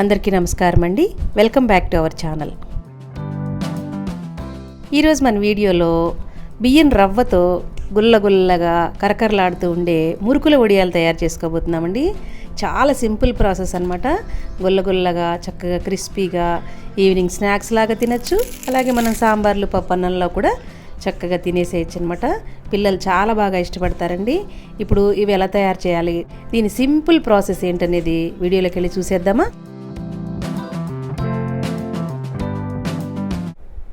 అందరికీ నమస్కారం అండి. Welcome back to our channel. ఈరోజు మన వీడియోలో బియ్యం రవ్వతో గుల్లగుల్లగా కరకరలాడుతూ ఉండే మురుకుల వడియాలు తయారు చేసుకోబోతున్నామండి. చాలా సింపుల్ ప్రాసెస్ అనమాట గుల్లగుల్లగా చక్కగా క్రిస్పీగా ఈవినింగ్ స్నాక్స్ లాగా తినచ్చు. అలాగే మనం సాంబార్లు పప్పన్నంలో కూడా చక్కగా తినేసేయచ్చు అనమాట పిల్లలు చాలా బాగా ఇష్టపడతారండి. ఇప్పుడు ఇవి ఎలా తయారు చేయాలి? దీని సింపుల్ ప్రాసెస్ ఏంటనేది వీడియోలోకి వెళ్ళి చూసేద్దామా?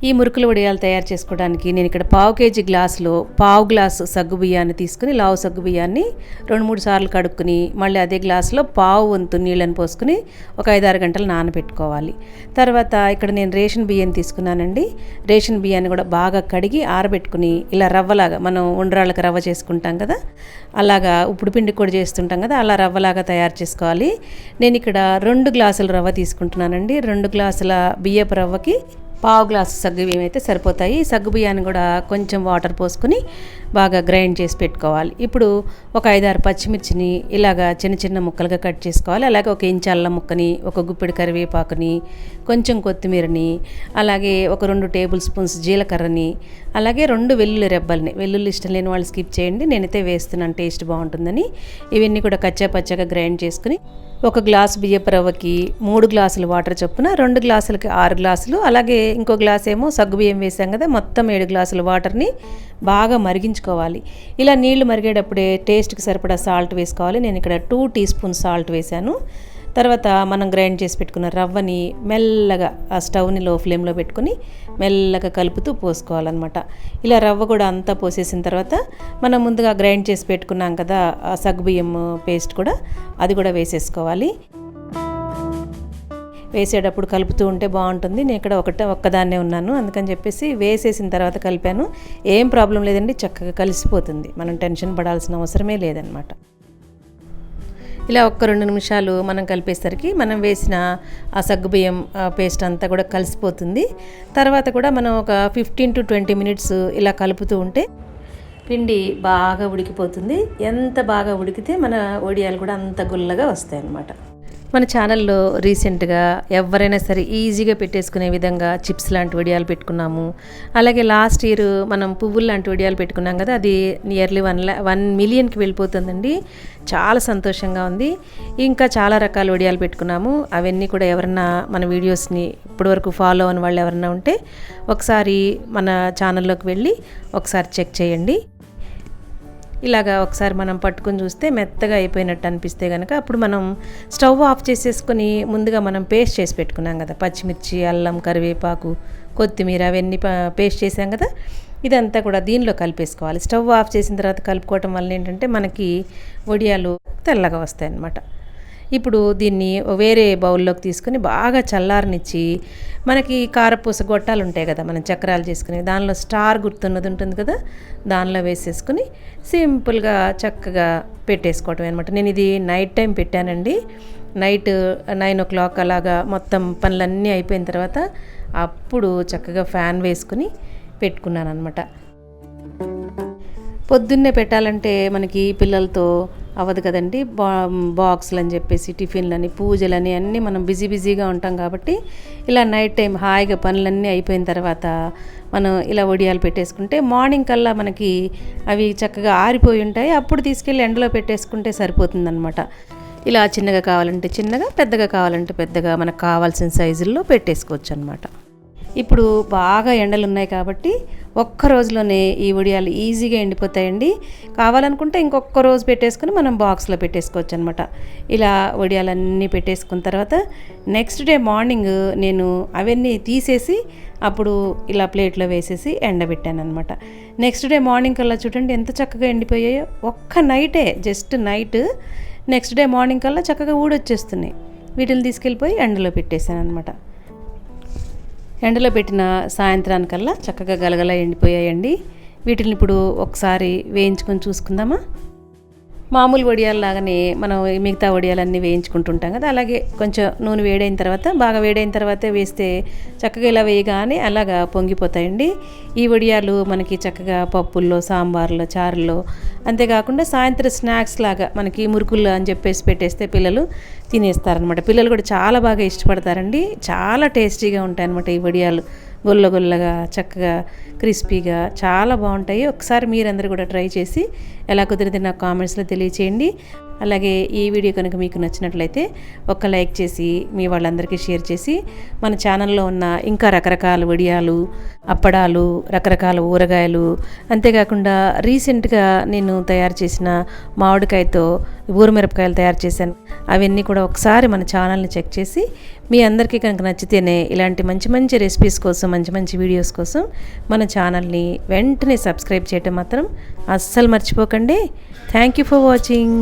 ఈ మురుకుల వడియాలు తయారు చేసుకోవడానికి నేను ఇక్కడ పావు కేజీ గ్లాసులో పావు గ్లాసు సగ్గు బియ్యాన్ని తీసుకుని లావు సగ్గు బియ్యాన్ని రెండు మూడు సార్లు కడుక్కుని మళ్ళీ అదే గ్లాసులో పావు వంతు నీళ్ళని పోసుకుని ఒక ఐదారు గంటలు నానబెట్టుకోవాలి. తర్వాత ఇక్కడ నేను రేషన్ బియ్యం తీసుకున్నానండి. రేషన్ బియ్యాన్ని కూడా బాగా కడిగి ఆరబెట్టుకుని ఇలా రవ్వలాగా మనం ఉండ్రాళ్ళకి రవ్వ చేసుకుంటాం కదా అలాగా ఉప్పుడు పిండి కూడా చేస్తుంటాం కదా అలా రవ్వలాగా తయారు చేసుకోవాలి. నేను ఇక్కడ రెండు గ్లాసుల రవ్వ తీసుకుంటున్నానండి. రెండు గ్లాసుల బియ్యపు రవ్వకి పావు గ్లాసు సగ్గు బియ్యం అయితే సరిపోతాయి. సగ్గు బియ్యాన్ని కూడా కొంచెం వాటర్ పోసుకొని బాగా గ్రైండ్ చేసి పెట్టుకోవాలి. ఇప్పుడు ఒక ఐదారు పచ్చిమిర్చిని ఇలాగా చిన్న చిన్న ముక్కలుగా కట్ చేసుకోవాలి. అలాగే ఒక ఇంచు అల్లం ముక్కని ఒక గుప్పిడి కరివేపాకుని కొంచెం కొత్తిమీరని అలాగే ఒక రెండు టేబుల్ స్పూన్స్ జీలకర్రని అలాగే రెండు వెల్లుల్లి రెబ్బల్ని. వెల్లుల్లి ఇష్టం లేని వాళ్ళు స్కిప్ చేయండి. నేనైతే వేస్తున్నాను టేస్ట్ బాగుంటుందని. ఇవన్నీ కూడా కచ్చా పచ్చగా గ్రైండ్ చేసుకుని ఒక గ్లాసు బియ్యపు రవ్వకి మూడు గ్లాసులు వాటర్ చొప్పున రెండు గ్లాసులకి ఆరు గ్లాసులు అలాగే ఇంకో గ్లాస్ ఏమో సగ్గు బియ్యం వేసాం కదా మొత్తం ఏడు గ్లాసుల వాటర్ని బాగా మరిగించుకోవాలి. ఇలా నీళ్ళు మరిగేటప్పుడే టేస్ట్కి సరిపడా సాల్ట్ వేసుకోవాలి. నేను ఇక్కడ టూ టీ స్పూన్ సాల్ట్ వేశాను. తర్వాత మనం గ్రైండ్ చేసి పెట్టుకున్న రవ్వని మెల్లగా ఆ స్టవ్ని లో ఫ్లేమ్లో పెట్టుకొని మెల్లగా కలుపుతూ పోసుకోవాలన్నమాట. ఇలా రవ్వ కూడా అంతా పోసేసిన తర్వాత మనం ముందుగా గ్రైండ్ చేసి పెట్టుకున్నాం కదా ఆ సగ్గుబియ్యం పేస్ట్ కూడా అది కూడా వేసేసుకోవాలి. వేసేటప్పుడు కలుపుతూ ఉంటే బాగుంటుంది. నేను ఇక్కడ ఒకటే ఒక్కదాన్నే ఉన్నాను. అందుకని చెప్పేసి వేసేసిన తర్వాత కలిపాను. ఏం ప్రాబ్లం లేదండి చక్కగా కలిసిపోతుంది. మనం టెన్షన్ పడాల్సిన అవసరమే లేదనమాట ఇలా ఒక్క రెండు నిమిషాలు మనం కలిపేసరికి మనం వేసిన ఆ సగ్గుబియ్యం పేస్ట్ అంతా కూడా కలిసిపోతుంది. తర్వాత కూడా మనం ఒక ఫిఫ్టీన్ టు ట్వంటీ మినిట్స్ ఇలా కలుపుతూ ఉంటే పిండి బాగా ఉడికిపోతుంది. ఎంత బాగా ఉడికితే మన వడియాలు కూడా అంత గుల్లగా వస్తాయి అన్నమాట మన ఛానల్లో రీసెంట్గా ఎవరైనా సరే ఈజీగా పెట్టేసుకునే విధంగా చిప్స్ లాంటి వడియాలు పెట్టుకున్నాము. అలాగే లాస్ట్ ఇయర్ మనం పువ్వులు లాంటి వడియాలు పెట్టుకున్నాం కదా అది నియర్లీ వన్ లా వన్ మిలియన్కి వెళ్ళిపోతుందండి. చాలా సంతోషంగా ఉంది. ఇంకా చాలా రకాల వడియాలు పెట్టుకున్నాము. అవన్నీ కూడా ఎవరన్నా మన వీడియోస్ని ఇప్పటివరకు ఫాలో అని వాళ్ళు ఎవరన్నా ఉంటే ఒకసారి మన ఛానల్లోకి వెళ్ళి ఒకసారి చెక్ చేయండి. ఇలాగా ఒకసారి మనం పట్టుకొని చూస్తే మెత్తగా అయిపోయినట్టు అనిపిస్తే కనుక అప్పుడు మనం స్టవ్ ఆఫ్ చేసేసుకొని ముందుగా మనం పేస్ట్ చేసి పెట్టుకున్నాం కదా. పచ్చిమిర్చి అల్లం కరివేపాకు కొత్తిమీర అవన్నీ పేస్ట్ చేసాం కదా. ఇదంతా కూడా దీనిలో కలిపేసుకోవాలి. స్టవ్ ఆఫ్ చేసిన తర్వాత కలుపుకోవటం వల్ల ఏంటంటే మనకి వడియాలు తెల్లగా వస్తాయి అన్నమాట ఇప్పుడు దీన్ని వేరే బౌల్లోకి తీసుకుని బాగా చల్లారనిచ్చి మనకి కారపూస గొట్టాలు ఉంటాయి కదా మనం చక్రాలు చేసుకుని దానిలో స్టార్ గుర్తున్నది ఉంటుంది కదా దానిలో వేసేసుకుని సింపుల్గా చక్కగా పెట్టేసుకోవటం అనమాట నేను ఇది నైట్ టైం పెట్టానండి. నైట్ నైన్ ఓ క్లాక్ అలాగా మొత్తం పనులన్నీ అయిపోయిన తర్వాత అప్పుడు చక్కగా ఫ్యాన్ వేసుకుని పెట్టుకున్నాను అనమాట పొద్దున్నే పెట్టాలంటే మనకి పిల్లలతో అవ్వదు కదండి. బా బాక్సులు అని చెప్పేసి టిఫిన్లని పూజలని అన్నీ మనం బిజీ బిజీగా ఉంటాం కాబట్టి ఇలా నైట్ టైం హాయిగా పనులన్నీ అయిపోయిన తర్వాత మనం ఇలా వడియాలు పెట్టేసుకుంటే మార్నింగ్ కల్లా మనకి అవి చక్కగా ఆరిపోయి ఉంటాయి. అప్పుడు తీసుకెళ్ళి ఎండలో పెట్టేసుకుంటే సరిపోతుందనమాట ఇలా చిన్నగా కావాలంటే చిన్నగా పెద్దగా కావాలంటే పెద్దగా మనకు కావాల్సిన సైజుల్లో పెట్టేసుకోవచ్చు అనమాట ఇప్పుడు బాగా ఎండలు ఉన్నాయి కాబట్టి ఒక్క రోజులోనే ఈ వడియాలు ఈజీగా ఎండిపోతాయండి. కావాలనుకుంటే ఇంకొక రోజు పెట్టేసుకుని మనం బాక్స్లో పెట్టేసుకోవచ్చు అనమాట ఇలా వడియాలన్నీ పెట్టేసుకున్న తర్వాత నెక్స్ట్ డే మార్నింగ్ నేను అవన్నీ తీసేసి అప్పుడు ఇలా ప్లేట్లో వేసేసి ఎండబెట్టాను అనమాట నెక్స్ట్ డే మార్నింగ్ కల్లా చూడండి ఎంత చక్కగా ఎండిపోయాయో. ఒక్క నైటే just night. Next day morning కల్లా చక్కగా ఊడొచ్చేస్తున్నాయి. వీటిని తీసుకెళ్ళిపోయి ఎండలో పెట్టేశాను అనమాట ఎండలో పెట్టిన సాయంత్రానికల్లా చక్కగా గలగల ఎండిపోయాయండి. వీటిని ఇప్పుడు ఒకసారి వేయించుకొని చూసుకుందామా? మామూలు వడియాల్లాగానే మనం మిగతా వడియాలన్నీ వేయించుకుంటుంటాం కదా అలాగే కొంచెం నూనె వేడైన తర్వాత బాగా వేడైన తర్వాత వేస్తే చక్కగా ఇలా వేయగానే అలాగా పొంగిపోతాయండి. ఈ వడియాలు మనకి చక్కగా పప్పుల్లో సాంబార్లో చారుల్లో అంతేకాకుండా సాయంత్రం స్నాక్స్ లాగా మనకి మురుకులు అని చెప్పేసి పెట్టేస్తే పిల్లలు తినేస్తారనమాట పిల్లలు కూడా చాలా బాగా ఇష్టపడతారండి. చాలా టేస్టీగా ఉంటాయన్నమాట ఈ వడియాలు. గుల్ల గుల్లగా చక్కగా క్రిస్పీగా చాలా బాగుంటాయి. ఒకసారి మీరందరూ కూడా ట్రై చేసి ఎలా కుదిరితే నాకు కామెంట్స్లో తెలియచేయండి. అలాగే ఈ వీడియో కనుక మీకు నచ్చినట్లయితే ఒక లైక్ చేసి మీ వాళ్ళందరికీ షేర్ చేసి మన ఛానల్లో ఉన్న ఇంకా రకరకాల వడియాలు అప్పడాలు రకరకాల ఊరగాయలు అంతేకాకుండా రీసెంట్గా నేను తయారు చేసిన మామిడికాయతో ఊరమిరపకాయలు తయారు చేశాను. అవన్నీ కూడా ఒకసారి మన ఛానల్ని చెక్ చేసి మీ అందరికీ కనుక నచ్చితేనే ఇలాంటి మంచి మంచి రెసిపీస్ కోసం మంచి మంచి వీడియోస్ కోసం మన ఛానల్ని వెంటనే సబ్స్క్రైబ్ చేయటం మాత్రం అస్సలు మర్చిపోకండి. Thank you for watching